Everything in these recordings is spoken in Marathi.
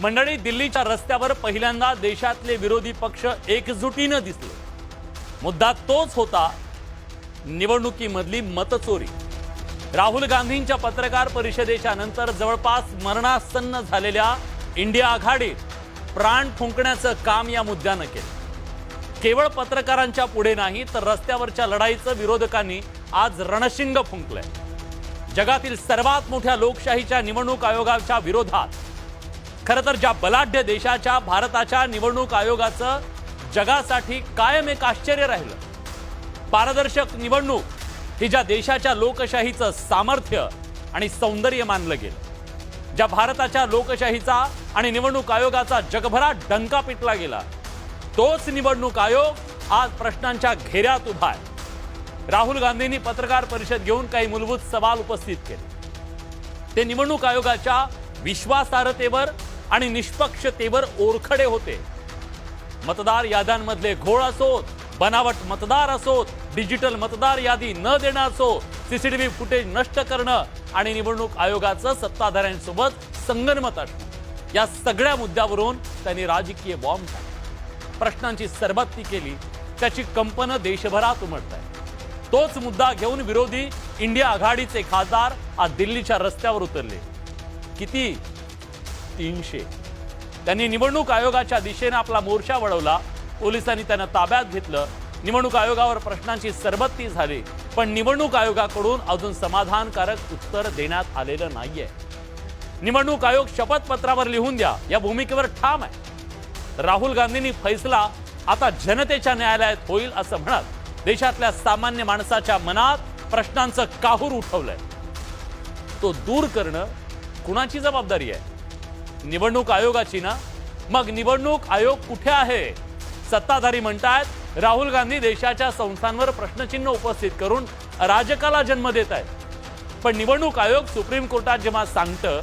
मंडळी दिल्लीच्या रस्त्यावर पहिल्यांदा देशातले विरोधी पक्ष एकजुटीनं दिसले. मुद्दा तोच होता निवडणुकीमधली मतचोरी. राहुल गांधींच्या पत्रकार परिषदेच्या नंतर जवळपास मरणासन्न झालेल्या इंडिया आघाडीत प्राण फुंकण्याचं काम या मुद्द्यानं केलं. केवळ पत्रकारांच्या पुढे नाही तर रस्त्यावरच्या लढाईचं विरोधकांनी आज रणशिंग फुंकलंय. जगातील सर्वात मोठ्या लोकशाहीच्या निवडणूक आयोगाच्या विरोधात खरं तर ज्या बलाढ्य देशाच्या भारताच्या निवडणूक आयोगाचं जगासाठी कायम एक आश्चर्य राहिलं. पारदर्शक निवडणूक ही ज्या देशाच्या लोकशाहीचं सामर्थ्य आणि सौंदर्य मानलं गेलं. ज्या भारताच्या लोकशाहीचा आणि निवडणूक आयोगाचा जगभरात डंका पिटला गेला तोच निवडणूक आयोग आज प्रश्नांच्या घेऱ्यात उभा आहे. राहुल गांधींनी पत्रकार परिषद घेऊन काही मूलभूत सवाल उपस्थित केले. ते निवडणूक आयोगाच्या विश्वासार्हतेवर आणि निष्पक्षतेवर ओरखडे होते. मतदार याद्यांमधले घोळ असोत बनावट मतदार असोत डिजिटल मतदार यादी न देणं असो सीसीटीव्ही फुटेज नष्ट करणं आणि निवडणूक आयोगाचं सत्ताधाऱ्यांसोबत संगनमत असणं. या सगळ्या मुद्द्यावरून त्यांनी राजकीय बॉम्ब झाले प्रश्नांची सरबत्ती केली त्याची कंपनं देशभरात उमटत आहे तोच मुद्दा घेऊन विरोधी इंडिया आघाडीचे खासदार आज दिल्लीच्या रस्त्यावर उतरले. किती तीनशे. त्यांनी निवडणूक आयोगाच्या दिशेने आपला मोर्चा वळवला. पोलिसांनी त्यांना ताब्यात घेतलं. निवडणूक आयोगावर प्रश्नांची सरबत्ती झाली. पण निवडणूक आयोगाकडून अजून समाधानकारक उत्तर देण्यात आलेलं नाहीये. निवडणूक आयोग शपथपत्रावर लिहून द्या. या भूमिकेवर ठाम आहे. राहुल गांधींनी फैसला आता जनतेच्या न्यायालयात होईल असं म्हणत देशातल्या सामान्य माणसाच्या मनात प्रश्नांचं काहूर उठवलंय. तो दूर करणं कुणाची जबाबदारी आहे? निवडणूक आयोगाची ना? मग निवडणूक आयोग कुठे आहे? सत्ताधारी म्हणतायत राहुल गांधी देशाच्या संस्थांवर प्रश्नचिन्ह उपस्थित करून राजकाला जन्म देत आहेत. पण निवडणूक आयोग सुप्रीम कोर्टात जेव्हा सांगतं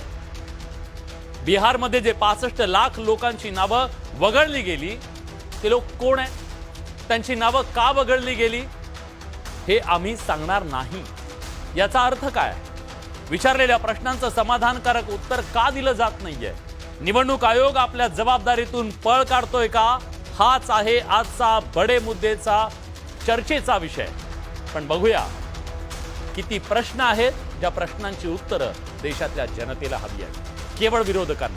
बिहारमध्ये जे पासष्ट लाख लोकांची नावं वगळली गेली ते लोक कोण आहे त्यांची नावं का वगळली गेली? हे आम्ही सांगणार नाही. याचा अर्थ काय? विचारलेल्या प्रश्नांचं समाधानकारक उत्तर का दिलं जात नाहीये? निवडणूक आयोग आपल्या जबाबदारीतून पळ काढतोय का? हाच आहे आजचा बडे मुद्देचा चर्चेचा विषय. पण बघूया किती प्रश्न आहेत ज्या प्रश्नांची उत्तरं देशातल्या जनतेला हवी आहेत. केवळ विरोधकांना.